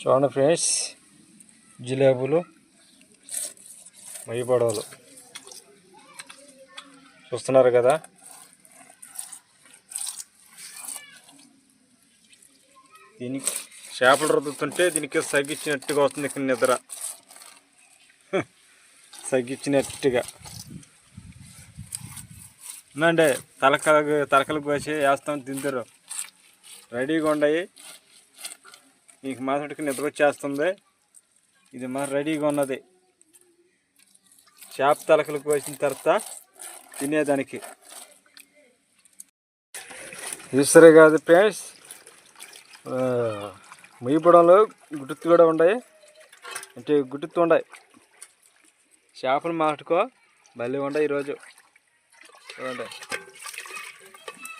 చూడండి ఫ్రెండ్స్ జిలేబులు మయ్యి పడవలు. చూస్తున్నారు కదా? దీనికి చేపలు రుద్దుతుంటే దీనికి సగ్గిచ్చినట్టుగా వస్తుంది ఇక్కడ నిద్ర. సగ్గిచ్చినట్టుగా ఉందండి తలకలకు తలకలకు పోసి వేస్తాం తింటారు రెడీగా ఉండయి. మీకు మాసటికి నిద్ర వచ్చేస్తుంది. ఇది మా రెడీగా ఉన్నది. చేప తలకలు పోసిన తర్వాత తినేదానికి. ఈసరే కాదు ఫ్రెండ్స్ ముయ్యపడంలో గుర్తు కూడా ఉన్నాయి అంటే గుట్టు ఉన్నాయి చేపలు మాటుకో భలే ఉన్నాయి ఈరోజు. చూడండి.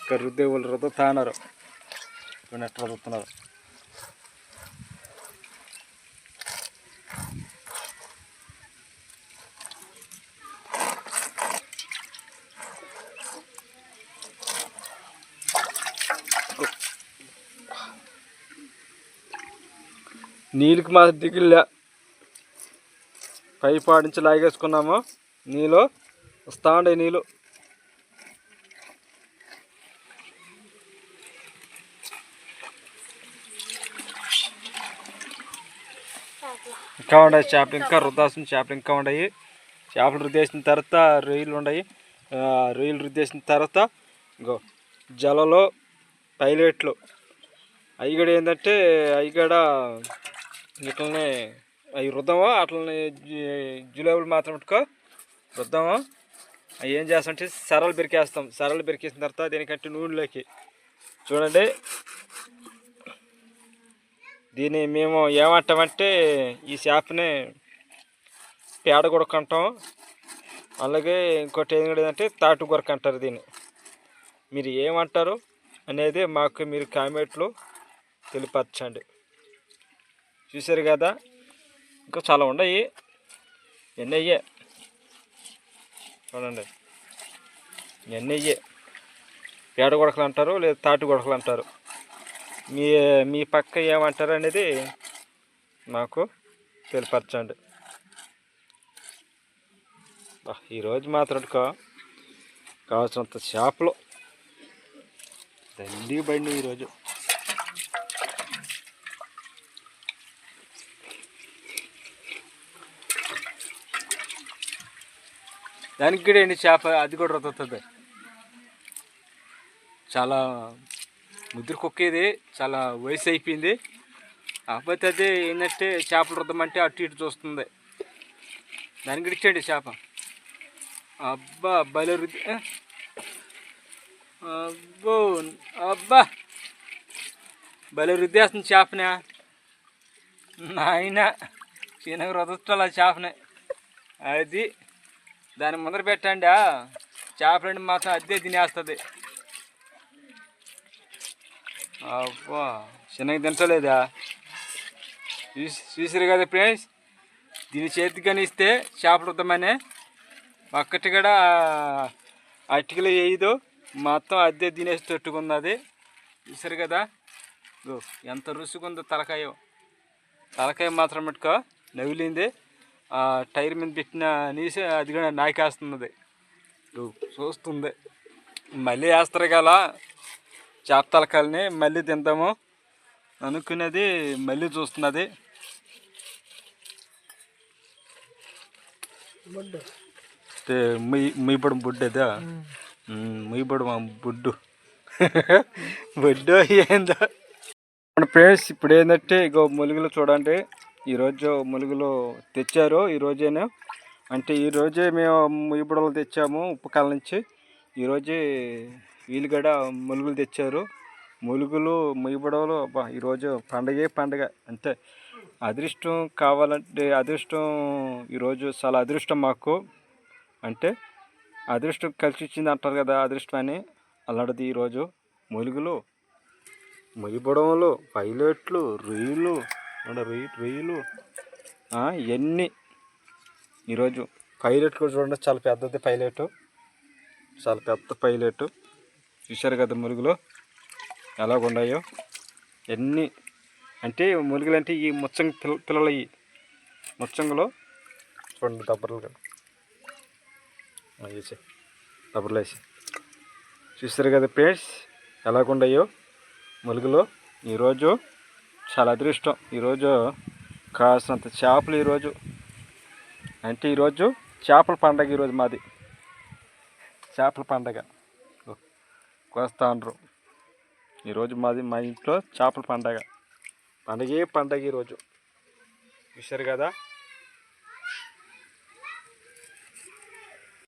ఇక్కడ రుద్దేవులు వాళ్ళు రుద్దుతున్నారు చూడండి ఎట్లా రుద్దుతున్నారు. నీళ్ళకి మా దిగులే పై పాడించి లాగేసుకున్నాము. నీళ్ళు వస్తా ఉండే నీళ్ళు. ఇంకా ఉన్నాయి చేపలు ఇంకా రుద్దాల్సిన చేపలు ఇంకా ఉన్నాయి. చేపలు రుద్దేసిన తర్వాత రొయ్యలు ఉన్నాయి. రొయ్యలు రుద్దేసిన తర్వాత ఇంకో జలలో పైలెట్లు. అయ్యగడ ఏంటంటే అయ్యగడ ఇట్లనే అవి రుద్దామా? అట్లనే జులేబులు మాత్రం పెట్టుకో. రుద్దామా? అవి ఏం చేస్తామంటే సరలు బెరికేస్తాం. సరళ బెరికేసిన తర్వాత దీనికంటే నూనెలోకి చూడండి. దీన్ని మేము ఏమంటామంటే ఈ చేపని పేడ కొడక అంటాం అలాగే ఇంకోటి ఏంటంటే తాటు కొరక అంటారు దీన్ని. మీరు ఏమంటారు అనేది మాకు మీరు కామెంట్లో తెలిపచ్చండి చూసారు కదా? ఇంకా చాలా ఉన్నాయి. ఎన్ని అయ్యే చూడండి. ఎన్నయ్యే? పేడ గొడకలు అంటారు లేదా తాటి గొడకలు అంటారు? మీ మీ పక్క ఏమంటారు అనేది మాకు తెలియపరచండి. ఈరోజు మాత్రం కావాల్సినంత చేపలు. దండి బండి ఈరోజు దానికి కూడా ఏంటి చేప? అది కూడా రుతుంది చాలా ముద్ర కుక్కేది చాలా వయసు అయిపోయింది. కాకపోతే అది ఏంటంటే చేపలు రుద్దమంటే అటు ఇటు చూస్తుంది. దానికి కూడా ఇచ్చేయండి చేప. అబ్బా భలే రుద్ది. అబ్బో అబ్బా. భలే రుద్దేస్తుంది చేపనే. నాయన చిన్నగా రుదట్టాలి ఆ చేపనే. అది దాని ముందర పెట్టండి ఆ. చేపలండి మాత్రం అద్దె తినేస్తుంది. అబ్బా చిన్నగా తినలేదా చూసి చూసారు కదా ఫ్రెండ్స్? దీని చేతికి కనిస్తే ఇస్తే చేపలు వద్దామని ఒక్కటి కూడా అటుకలు వేయదు. మొత్తం అద్దె తినేసి తట్టుకున్నది చూసారు కదా ఎంత రుసుకుందో తలకాయ. తలకాయ మాత్రం పెట్టుకో నవిలింది. టైర్ మీద పెట్టిన నీసి అది కూడా నాకేస్తున్నది చూస్తుంది. మళ్ళీ వేస్తారు కదా చేప తలకాయలని మళ్ళీ తింటాము అనుకునేది మళ్ళీ చూస్తున్నది. అంటే ముయ్ ముయ్యపడం బుడ్డు అదా? ముయ్యపడం బుడ్డు బుడ్డు. ఏందో. ఫ్రెండ్స్ ఇప్పుడు ఏంటంటే ఇగో ములుగులు చూడండి. ఈరోజు ములుగులు తెచ్చారు ఈరోజేనే అంటే ఈరోజే మేము ముయ్యపడవలు తెచ్చాము ఉప్పుకాల నుంచి. ఈరోజే వీళ్ళు కూడా ములుగులు తెచ్చారు. ములుగులు ముయ్యబడవలు అబ్బా ఈరోజు పండగే పండగ. అంతే అదృష్టం కావాలంటే అదృష్టం ఈరోజు చాలా అదృష్టం మాకు. అంటే అదృష్టం కలిసి ఇచ్చింది అంటారు కదా అదృష్టం అని అలాంటిది ఈరోజు ములుగులు మొయ్యబడవలు పైలట్లు రొయ్యలు అంటే రొయ్యి రొయ్యలు ఇవన్నీ ఈరోజు. పైలట్ కూడా చూడండి చాలా పెద్దది పైలట్. చాలా పెద్ద పైలట్. చూశారు కదా మురుగులు? ఎలాగున్నాయో? ఎన్ని? అంటే ములుగులు అంటే ఈ ముచ్చంగ పిల్ల పిల్లలు అయ్యి ముచ్చంగలో? చూడండి దబ్బర్లు కదా వేసి దబ్బర్లు వేసి. చూస్తారు కదా పేస్ ఎలాగుండయో ములుగులో ఈరోజు చాలా అదృష్టం. ఈరోజు కాసినంత చేపలు ఈరోజు. అంటే ఈరోజు చేపల పండగ ఈరోజు మాది. చేపల పండగ. కోస్తాండ్రు ఈరోజు మాది మా ఇంట్లో చేపల పండగ. పండగే పండగ ఈరోజు. చూశారు కదా?